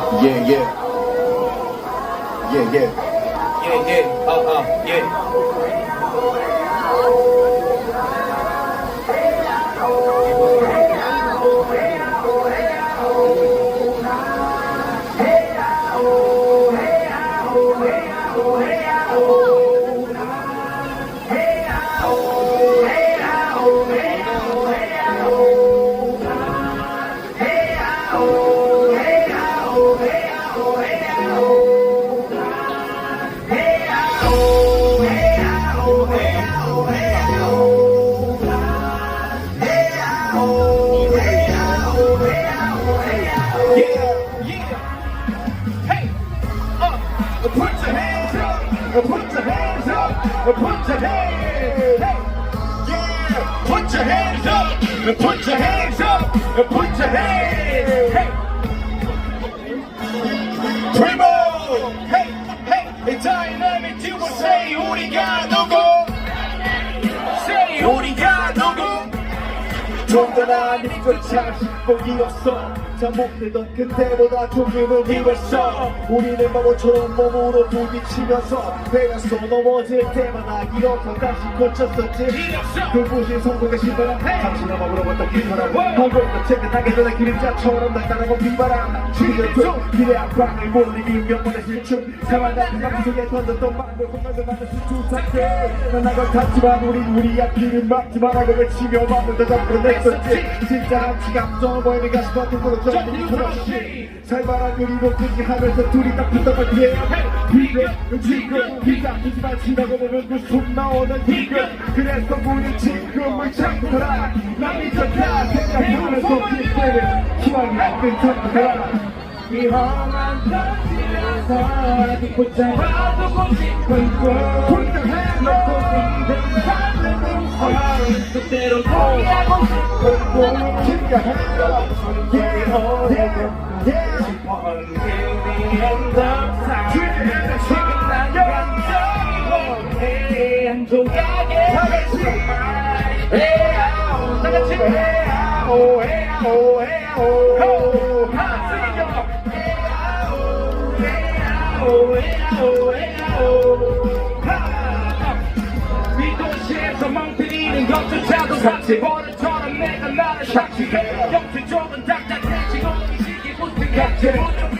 Yeah, yeah. Yeah, yeah. Yeah, yeah, uh, uh, yeah. Put your hands up, uh, put your hands up, uh, put your hands. Hey, yeah, put your hands up, uh, put your hands up, uh, put your hands. Hey, Primo. Hey, hey. You will say 우리가 누구? Say 우리가 누구? 정전아 니꺼 자식복이 없어 잠복되던 그때보다 조금은 힘을써 우리는 바보처럼 몸으로 부딪히면서 배에서 넘어질 때마다 이렇게 다시 고쳤었지. 그곳이 성공의 신바람. 잠시나마 물어봤던 빈바람. 한번더 채근하게 전에 그림자처럼 나타나고 빈바람. 죽이는 중 미래한 방을 몰리기 명분의 실축. 사만 같은 감속에 던졌던 방을 혼나서 만든 수투사태 만나건 같지만 우린 우리 앞길을 막지 말라고 외치며 마음을 더 잡고 냈었지. 진짜한 지갑 보이는 가슴 같은 걸로 그렇지 살벌한 그리고 굳이 하면서 둘이 딱 붙어볼 때 비교 지금 비가 하지만 지나고 보면 그숨 나오는 비교. 그래서 우리 지금을 참고 가라 남이 좋다 생각하면서 비때는 희망이 없는 참고 가라 이 험한 편지에서 붙잡아두고 싶은 꿈 혼자해 놓고 있는 삶을 서 그대로 포기하고 싶은 꿈 챙겨해요 같이 버릇처럼 내가 나를 사치해. 영수적은 딱딱해 지고 이 시기 무슨 같이